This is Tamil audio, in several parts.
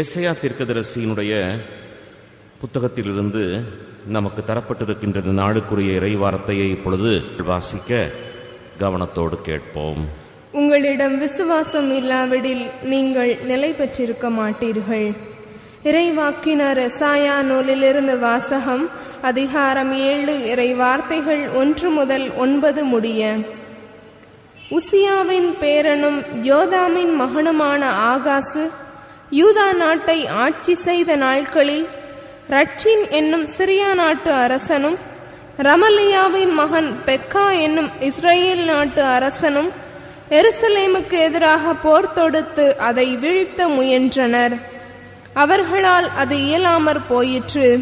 ஏசையா தீர்க்கதரிசியினுடைய புத்தகத்திலிருந்து நமக்கு தரப்பட்டிருக்கின்ற நாடுக்குரிய நாளுக்குரிய இறைவார்த்தையை இப்பொழுது வாசிக்க கவனத்தோடு கேட்போம். உங்களிடம் விசுவாசம் இல்லாவிடில் நீங்கள் நிலை பெற்றிருக்க மாட்டீர்கள். இறைவாக்கினர் எசாயா நூலிலிருந்து வாசகம் அதிகாரம் ஏழு இறை வார்த்தைகள் ஒன்று முதல் ஒன்பது முடிய. உசியாவின் பேரனும் யோதாமின் மகனுமான ஆகாசு யூதா நாட்டை ஆட்சி செய்த நாட்களில் ரட்சின் என்னும் சிரியா நாட்டு அரசனும் ரமலியாவின் மகன் பெக்கா என்னும் இஸ்ரேல் நாட்டு அரசனும் எருசலேமுக்கு எதிராக போர் தொடுத்து அதை வீழ்த்த முயன்றனர். அவர்களால் அது இயலாமற் போயிற்று.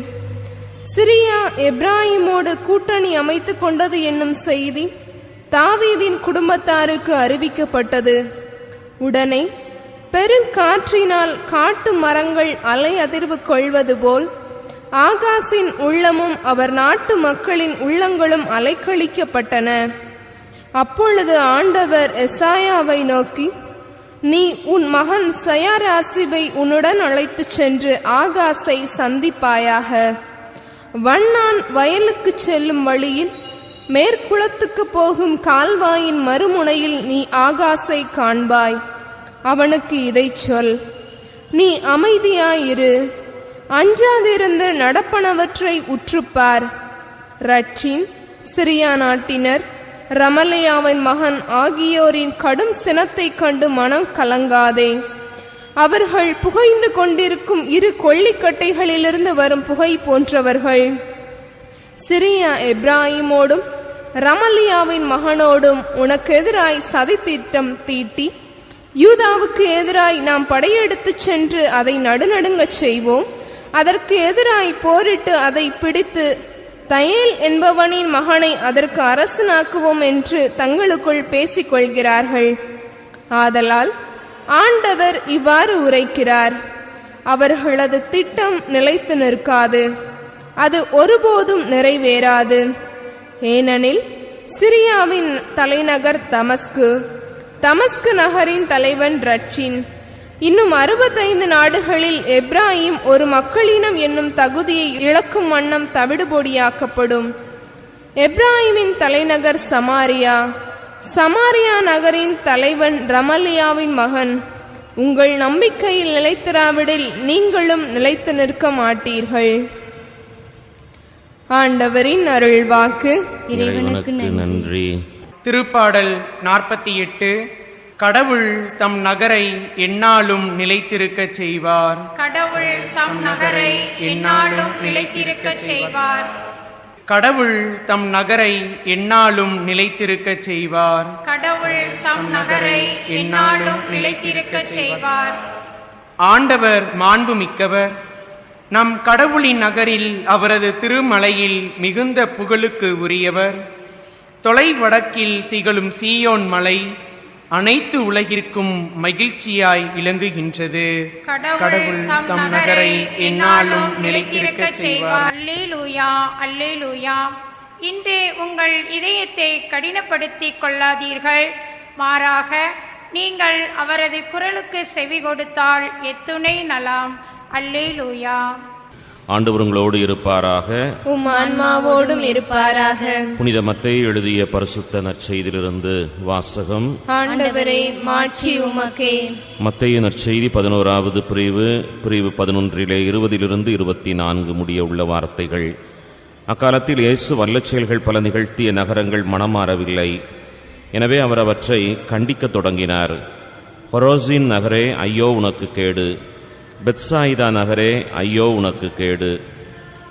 சிரியா எப்ராஹிமோடு கூட்டணி அமைத்துக் கொண்டது என்னும் செய்தி தாவீதின் குடும்பத்தாருக்கு அறிவிக்கப்பட்டது. உடனே பெருங்காற்றினால் காட்டு மரங்கள் அலை அதிர்வு கொள்வது போல் ஆகாசின் உள்ளமும் அவர் நாட்டு மக்களின் உள்ளங்களும் அலைக்கழிக்கப்பட்டன. அப்பொழுது ஆண்டவர் எசாயாவை நோக்கி நீ உன் மகன் சயாராசிபை உன்னுடன் அழைத்துச் சென்று ஆகாசை சந்திப்பாயாக. வண்ணான் வயலுக்குச் செல்லும் வழியில் மேற்குளத்துக்கு போகும் கால்வாயின் மறுமுனையில் நீ ஆகாசை காண்பாய். அவனுக்கு இதை சொல். நீ அமைதியாயிரு. அஞ்சாதிருந்து நடப்பனவற்றை உற்றுப்பார். ரட்சின் சிரியா நாட்டினர் ரமலையாவின் மகன் ஆகியோரின் கடும் சினத்தைக் கண்டு மனம் கலங்காதே. அவர்கள் புகைந்து கொண்டிருக்கும் இரு கொள்ளிக்கட்டைகளிலிருந்து வரும் புகை போன்றவர்கள். சிரியா எப்ராஹிமோடும் ரமலியாவின் மகனோடும் உனக்கு எதிராய் சதித்திட்டம் தீட்டி யூதாவுக்கு எதிராய் நாம் படையெடுத்துச் சென்று அதை நடுநடுங்கச் செய்வோம். அதற்கு எதிராய் போரிட்டு அதை பிடித்து தயேல் என்பவனின் மகனை அதற்கு அரசனாக்குவோம் என்று தங்களுக்குள் பேசிக் கொள்கிறார்கள் ஆதலால் ஆண்டவர் இவ்வாறு உரைக்கிறார். அவர்களது திட்டம் நிலைத்து நிற்காது. அது ஒருபோதும் நிறைவேறாது. ஏனெனில் சிரியாவின் தலைநகர் தமஸ்கு தமஸ்கு நகரின் தலைவன் ரட்சின். இன்னும் அறுபத்தைந்து நாடுகளில் எப்ராஹிம் ஒரு மக்களினம் என்னும் தகுதியை இழக்கும் வண்ணம் தவிடுபொடியாக்கப்படும். எப்ராஹிமின் தலைநகர் சமாரியா. சமாரியா நகரின் தலைவன் ரமலியாவின் மகன். உங்கள் நம்பிக்கையில் நிலைத்திராவிடில் நீங்களும் நிலைத்து நிற்க மாட்டீர்கள். ஆண்டவரின் அருள்வாக்கு. இறைவனுக்கு நன்றி. திருப்பாடல் நாற்பத்தி எட்டு கடவுள் தம் நகரை எந்நாளும் நிலைத்திருக்கச் செய்வார். கடவுள் தம் நகரை எந்நாளும் நிலைத்திருக்கச் செய்வார். கடவுள் தம் நகரை எந்நாளும் நிலைத்திருக்கச் செய்வார். கடவுள் தம் நகரை எந்நாளும் நிலைத்திருக்கச் செய்வார். ஆண்டவர் மாண்புமிக்கவர். நம் கடவுளின் நகரில் அவரது திருமலையில் மிகுந்த புகழுக்கு உரியவர். தொலை வடக்கில் திகழும் சீயோன் மலை அனைத்து உலகிற்கும் மகிழ்ச்சியாய் விளங்குகின்றது. கடவுள் தம் நகரை எந்நாளும் நிலைத்திருக்கச் செய்வார். அல்லேலூயா அல்லேலூயா. இன்று உங்கள் இதயத்தை கடினப்படுத்திக் கொள்ளாதீர்கள். மாறாக நீங்கள் அவரது குரலுக்கு செவி கொடுத்தால் எத்துணை நலம். அல்லேலூயா. ஆண்டவர் உங்களோடு இருப்பாராக. உம் ஆன்மாவோடும் இருப்பாராக. புனித மத்தேயு எழுதிய பரிசுத்த நற்செய்தியிலிருந்து வாசகம். ஆண்டவரே மாட்சி உமக்கே. மத்தேயு நற்செய்தி பதினோராவது பிரிவு பிரிவு பதினொன்றிலே இருபதிலிருந்து இருபத்தி நான்கு முடிய உள்ள வார்த்தைகள். அக்காலத்தில் இயேசு வல்லச் செயல்கள் பல நிகழ்த்திய நகரங்கள் மனமாறவில்லை. எனவே அவர் அவற்றை கண்டிக்கத் தொடங்கினார். ஹொரோசின் நகரே ஐயோ உனக்கு கேடு. பெத்சாயிதா நகரே ஐயோ உனக்கு கேடு.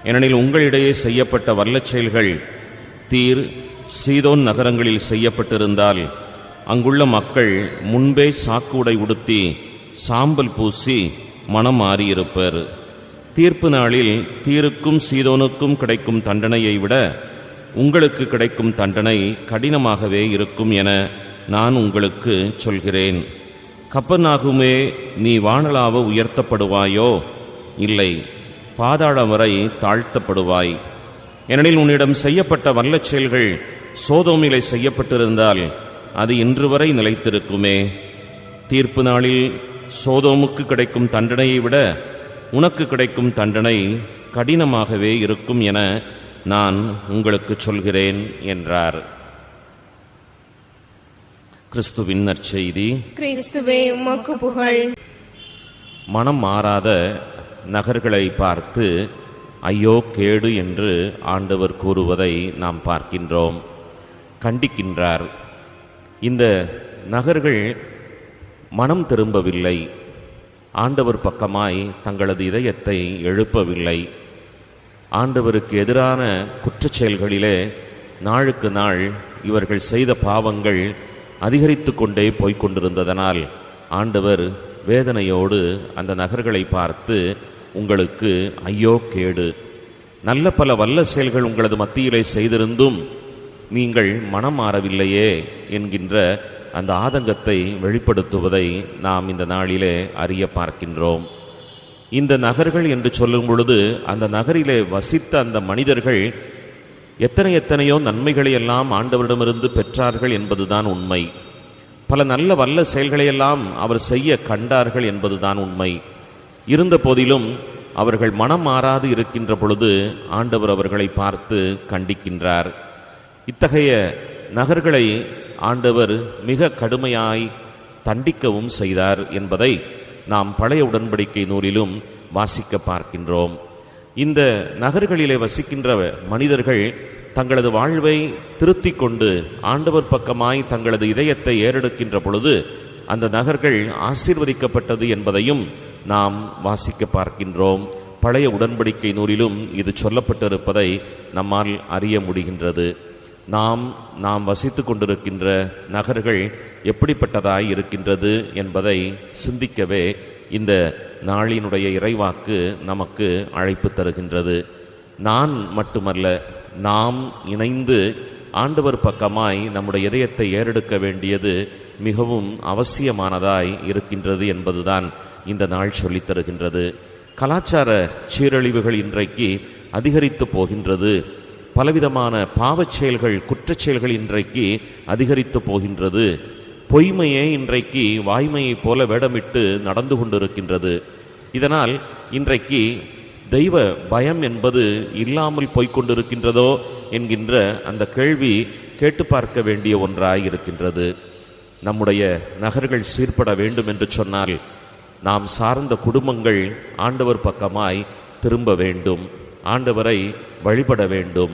ஏனெனில் உங்களிடையே செய்யப்பட்ட வல்லச் செயல்கள் தீர் சீதோன் நகரங்களில் செய்யப்பட்டிருந்தால் அங்குள்ள மக்கள் முன்பே சாக்குடை உடுத்தி சாம்பல் பூசி மனம் மாறியிருப்பர். தீர்ப்பு நாளில் தீருக்கும் சீதோனுக்கும் கிடைக்கும் தண்டனையை விட உங்களுக்கு கிடைக்கும் தண்டனை கடினமாகவே இருக்கும் என நான் உங்களுக்கு சொல்கிறேன். கப்பனாகுமே நீ வானலாவ உயர்த்தப்படுவாயோ? இல்லை பாதாளம் வரை தாழ்த்தப்படுவாய். ஏனெனில் உன்னிடம் செய்யப்பட்ட வல்ல செயல்கள் சோதோமிலை செய்யப்பட்டிருந்தால் அது இன்று வரை நிலைத்திருக்குமே. தீர்ப்பு நாளில் சோதோமுக்கு கிடைக்கும் தண்டனையை விட உனக்கு கிடைக்கும் தண்டனை கடினமாகவே இருக்கும் என நான் உங்களுக்கு சொல்கிறேன் என்றார். கிறிஸ்துவின் நற்செய்தி. கிறிஸ்துவே உமக்கு புகழ். மனம் மாறாத நகர்களை பார்த்து ஐயோ கேடு என்று ஆண்டவர் கூறுவதை நாம் பார்க்கின்றோம். கண்டிக்கின்றார். இந்த நகர்கள் மனம் திரும்பவில்லை. ஆண்டவர் பக்கமாய் தங்களது இதயத்தை எழுப்பவில்லை. ஆண்டவருக்கு எதிரான குற்றச் செயல்களிலே நாளுக்கு நாள் இவர்கள் செய்த பாவங்கள் அதிகரித்து கொண்டே போய்கொண்டிருந்ததனால் ஆண்டவர் வேதனையோடு அந்த நகர்களை பார்த்து உங்களுக்கு ஐயோ கேடு. நல்ல பல வல்ல செயல்கள் உங்களது மத்தியிலே செய்திருந்தும் நீங்கள் மனம் மாறவில்லையே என்கின்ற அந்த ஆதங்கத்தை வெளிப்படுத்துவதை நாம் இந்த நாளிலே அறிய பார்க்கின்றோம். இந்த நகர்கள் என்று சொல்லும் பொழுது அந்த நகரிலே வசித்த அந்த மனிதர்கள் எத்தனை எத்தனையோ நன்மைகளை எல்லாம் ஆண்டவரிடமிருந்து பெற்றார்கள் என்பதுதான் உண்மை. பல நல்ல வல்ல செயல்களையெல்லாம் அவர் செய்ய கண்டார்கள் என்பதுதான் உண்மை. இருந்த போதிலும் அவர்கள் மனம் மாறாது இருக்கின்ற பொழுது ஆண்டவர் அவர்களை பார்த்து கண்டிக்கின்றார். இத்தகைய நகர்களை ஆண்டவர் மிக கடுமையாய் தண்டிக்கவும் செய்தார் என்பதை நாம் பழைய உடன்படிக்கை நூலிலும் வாசிக்க பார்க்கின்றோம். இந்த நகர்களிலே வசிக்கின்ற மனிதர்கள் தங்களது வாழ்வை திருத்திக் கொண்டு ஆண்டவர் பக்கமாய் தங்களது இதயத்தை ஏறெடுக்கின்ற பொழுது அந்த நகர்கள் ஆசீர்வதிக்கப்பட்டது என்பதையும் நாம் வாசிக்க பார்க்கின்றோம். பழைய உடன்படிக்கை நூலிலும் இது சொல்லப்பட்டிருப்பதை நம்மால் அறிய முடிகின்றது. நாம் நாம் வசித்து கொண்டிருக்கின்ற நகர்கள் எப்படிப்பட்டதாய் இருக்கின்றது என்பதை சிந்திக்கவே இந்த நாளினுடைய இறைவாக்கு நமக்கு அழைப்பு தருகின்றது. நான் மட்டுமல்ல நாம் இணைந்து ஆண்டவர் பக்கமாய் நம்முடைய இதயத்தை ஏறெடுக்க வேண்டியது மிகவும் அவசியமானதாய் இருக்கின்றது என்பதுதான் இந்த நாள் சொல்லித் தருகின்றது. கலாச்சார சீரழிவுகள் இன்றைக்கு அதிகரித்து போகின்றது. பலவிதமான பாவச் செயல்கள் குற்றச் செயல்கள் இன்றைக்கு அதிகரித்து போகின்றது. பொய்மையே இன்றைக்கு வாய்மையைப் போல வேடமிட்டு நடந்து கொண்டிருக்கின்றது. இதனால் இன்றைக்கு தெய்வ பயம் என்பது இல்லாமல் போய்க் கொண்டிருக்கின்றதோ என்கின்ற அந்த கேள்வி கேட்டு பார்க்க வேண்டிய ஒன்றாய் இருக்கின்றது நம்முடைய நகர்கள் சீர்பட வேண்டும் என்று சொன்னால் நாம் சார்ந்த குடும்பங்கள் ஆண்டவர் பக்கமாய் திரும்ப வேண்டும். ஆண்டவரை வழிபட வேண்டும்.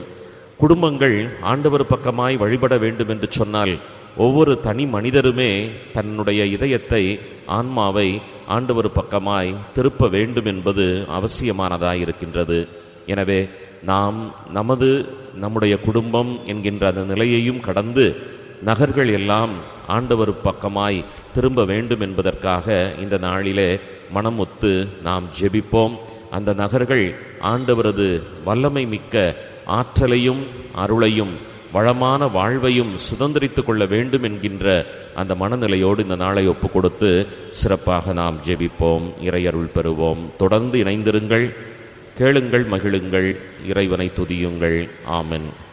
குடும்பங்கள் ஆண்டவர் பக்கமாய் வழிபட வேண்டும் என்று சொன்னால் ஒவ்வொரு தனி மனிதருமே தன்னுடைய இதயத்தை ஆன்மாவை ஆண்டவர் பக்கமாய் திருப்ப வேண்டும் என்பது அவசியமானதாக இருக்கின்றது எனவே நாம் நமது நம்முடைய குடும்பம் என்கின்ற அந்த நிலையையும் கடந்து நகர்கள் எல்லாம் ஆண்டவர் பக்கமாய் திரும்ப வேண்டும் என்பதற்காக இந்த நாளிலே மனமொத்து நாம் ஜெபிப்போம். அந்த நகர்கள் ஆண்டவரது வல்லமை மிக்க ஆற்றலையும் அருளையும் வளமான வாழ்வையும் சுதந்திரித்துக் கொள்ள வேண்டும் என்கின்ற அந்த மனநிலையோடு இந்த நாளை ஒப்பு கொடுத்து சிறப்பாக நாம் ஜெபிப்போம் இறையருள் பெறுவோம். தொடர்ந்து இணைந்திருங்கள் கேளுங்கள் மகிழுங்கள் இறைவனை துதியுங்கள். ஆமென்.